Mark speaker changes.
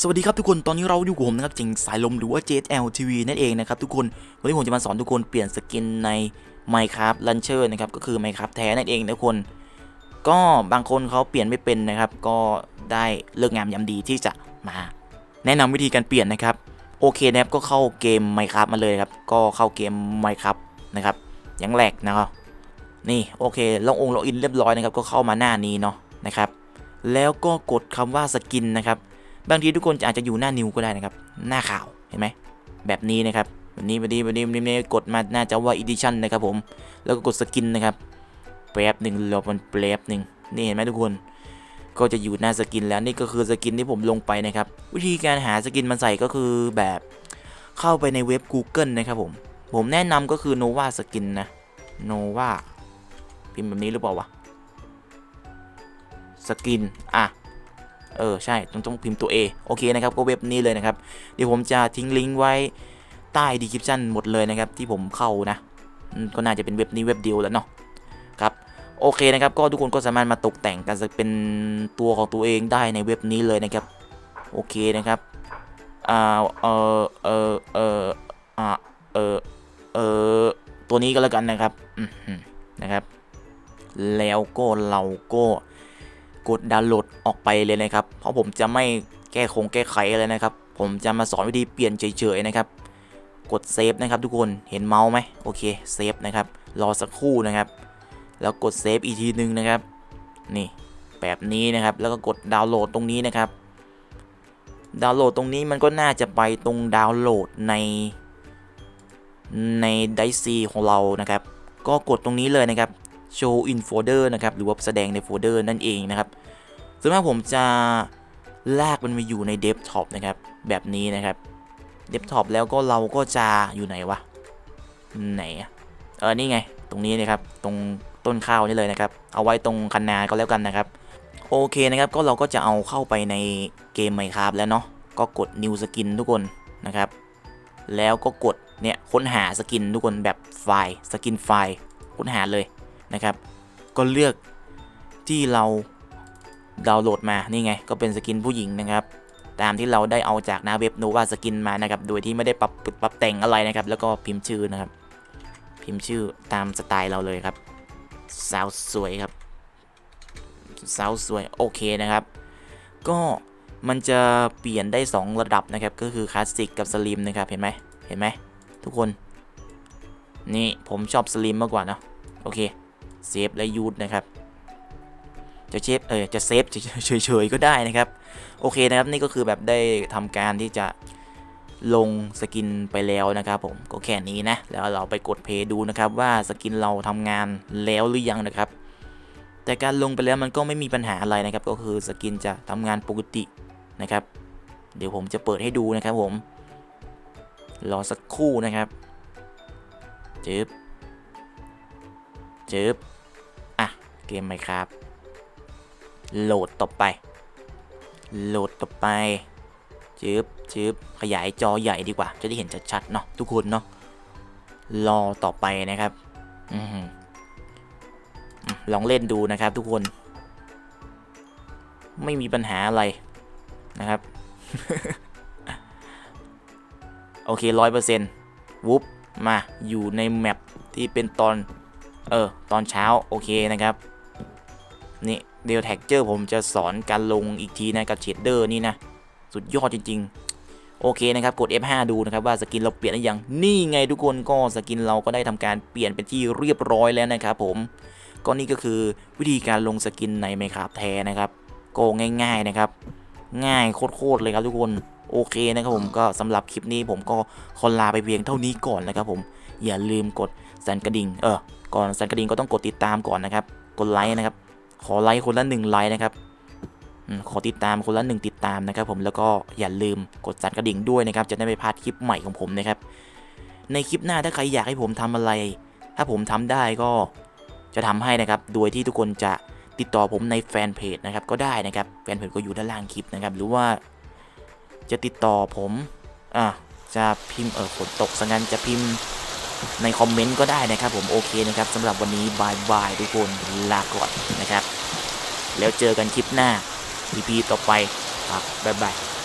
Speaker 1: สวัสดีครับทุกคน ตอนนี้เราอยู่กับผมนะครับเจงสายลมหรือว่า JL TV นั่นเองนะครับทุกคน วันนี้ผมจะมาสอนทุกคนเปลี่ยนสกินใน Minecraft Launcher นะครับ ก็คือ Minecraft แท้นั่นเองนะทุกคน ก็บางคนเขาเปลี่ยนไม่เป็นนะครับ ก็ได้เลิกงามยามดีที่จะมาแนะนำวิธีการเปลี่ยนนะครับ โอเคนะครับก็เข้าเกม Minecraft มาเลยครับ ก็เข้าเกม Minecraft นะครับอยังแหลกนะครับ นี่โอเคลงองค์ล็อกอินเรียบร้อยนะครับ ก็เข้ามาหน้านี้เนาะนะครับ แล้วก็กดคำว่าสกินนะครับ บางทีทุกคนอาจจะอยู่หน้านิวก็ได้นะครับ หน้าข่าวเห็นไหมแบบนี้นะครับแบบนี้แบบนี้แบบนี้แบบนี้กดมาหน้าจะว่า edition นะครับผมแล้วก็กดสกินนะครับแป๊บหนึ่งรอมันแป๊บหนึ่งนี่เห็นไหมทุกคนก็จะอยู่หน้าสกินแล้วนี่ก็คือสกินที่ผมลงไปนะครับ วิธีการหาสกินมาใส่ก็คือแบบเข้าไปในเว็บ Google นะครับผมผมแนะนำก็คือ Nova Skin นะ Nova พิมพ์แบบนี้หรือเปล่าวะสกิน อะ เออใช่ต้องต้องพิมพ์ตัว A โอเคนะครับก็เว็บนี้เลยนะครับเดี๋ยวผมจะทิ้งลิงก์ไว้ใต้ดีคริปชันหมดเลยนะครับที่ผมเข้านะก็น่าจะเป็นเว็บนี้เว็บเดียวแล้วเนาะครับโอเคนะครับก็ทุกคนก็สามารถมาตกแต่งกันเป็นตัวของตัวเองได้ในเว็บนี้เลยนะครับโอเคนะครับอ่าเออเออเอออ่าเออเออตัวนี้ก็แล้วกันนะครับนะครับ แล้วก็เราก็ กดดาวน์โหลดออกไปเลยนะครับ เพราะผมจะไม่แก้คงแก้ไขอะไรนะครับ ผมจะมาสอนวิธีเปลี่ยนเฉยๆนะครับ กดเซฟนะครับทุกคนเห็นเมาส์ไหมโอเคเซฟนะครับรอสักครู่นะครับ แล้วกดเซฟอีกทีหนึ่งนะครับ นี่แบบนี้นะครับ แล้วก็กดดาวน์โหลดตรงนี้นะครับ ดาวน์โหลดตรงนี้มันก็น่าจะไปตรงดาวน์โหลดใน ในไดซีของเรานะครับ ก็กดตรงนี้เลยนะครับ show in folder นะครับ หรือว่าแสดงในโฟลเดอร์นั่นเองนะครับส่วนมากผมจะลากมันมาอยู่ใน desktop นะครับ แบบนี้นะครับ desktop แล้วก็เราก็จะอยู่ไหนวะ ไหน เออ นี่ไง ตรงนี้นะครับ ตรงต้นข้าวนี่เลยนะครับ เอาไว้ตรงคันนาก็แล้วกันนะครับ โอเคนะครับ ก็เราก็จะเอาเข้าไปในเกม Minecraft แล้วเนาะ ก็กด new skin ทุกคนนะครับ แล้วก็กดเนี่ยค้นหาสกินทุกคนแบบไฟล์ สกินไฟล์ ค้นหาเลย นะครับ ก็เลือกที่เราดาวน์โหลดมานี่ไง ก็เป็นสกินผู้หญิงนะครับ ตามที่เราได้เอาจากหน้าเว็บ Nova Skin มานะครับ โดยที่ไม่ได้ปรับปรับแต่งอะไรนะครับ แล้วก็พิมพ์ชื่อนะครับ พิมพ์ชื่อตามสไตล์เราเลยครับสาวสวยครับสาวสวยโอเคนะครับ ก็มันจะเปลี่ยนได้ 2 ระดับนะครับ ก็คือคลาสสิกกับสลิมนะครับ เห็นไหมเห็นไหมทุกคน นี่ผมชอบสลิมมากกว่าเนะโอเค เซฟและยูดนะครับจะเชฟเออจะเซฟเฉยๆก็ได้นะครับโอเคนะครับนี่ก็คือแบบได้ทำการที่จะลงสกินไปแล้วนะครับผมก็แค่นี้นะแล้วเราไปกดเพย์ดูนะครับว่าสกินเราทำงานแล้วหรือยังนะครับ แต่การลงไปแล้วมันก็ไม่มีปัญหาอะไรนะครับ ก็คือสกินจะทำงานปกตินะครับ เดี๋ยวผมจะเปิดให้ดูนะครับผมรอสักครู่นะครับจึบจึบ เกมไหมครับ โหลดต่อไป โหลดต่อไปจึ๊บจึ๊บขยายจอใหญ่ดีกว่า จะได้เห็นชัดๆเนาะทุกคนเนาะรอต่อไปนะครับอืลองเล่นดูนะครับ ทุกคน ไม่มีปัญหาอะไรนะครับ โอเคร้อยเปอร์เซ็นต์วุบมาอยู่ในแมปที่เป็นตอน เออ ตอนเช้า โอเคนะครับ นี่เดลแท็กเจอร์ผมจะสอนการลงอีกทีนะกับเชดเดอร์นี่นะ สุดยอดจริง ๆ โอเคนะครับ กด F5 ดูนะครับว่าสกินเราเปลี่ยนหรือยัง นี่ไงทุกคนก็สกินเราก็ได้ทำการเปลี่ยนเป็นที่เรียบร้อยแล้วนะครับผมก็นี่ก็คือวิธีการลงสกินในไมครับแท้นะครับก็ง่ายๆนะครับ ง่ายโคตรๆเลยครับทุกคนโอเคนะครับผมก็สำหรับคลิปนี้ผมก็ขอลาไปเพียงเท่านี้ก่อนนะครับผมอย่าลืมกดสั่นกระดิ่งเออก่อนสั่นกระดิ่งก็ต้องกดติดตามก่อนนะครับ กดไลค์นะครับ ขอไลค์คนละหนึ่งไลค์นะครับขอติดตามคนละหนึ่งติดตามนะครับผมแล้วก็อย่าลืมกดสั่นกระดิ่งด้วยนะครับ จะได้ไม่พลาดคลิปใหม่ของผมนะครับ ในคลิปหน้าถ้าใครอยากให้ผมทำอะไร ถ้าผมทำได้ก็จะทำให้นะครับ โดยที่ทุกคนจะติดต่อผมในแฟนเพจนะครับก็ได้นะครับแฟนเพจก็อยู่ด้านล่างคลิปนะครับ หรือว่าจะติดต่อผมอะจะพิมพ์เออฝนตกสังั้นจะพิมพ์ ในคอมเมนต์ก็ได้นะครับผมโอเคนะครับสำหรับวันนี้บายบายทุกคนลาก่อนนะครับ แล้วเจอกันคลิปหน้า EP ต่อไปครับบ๊ายบาย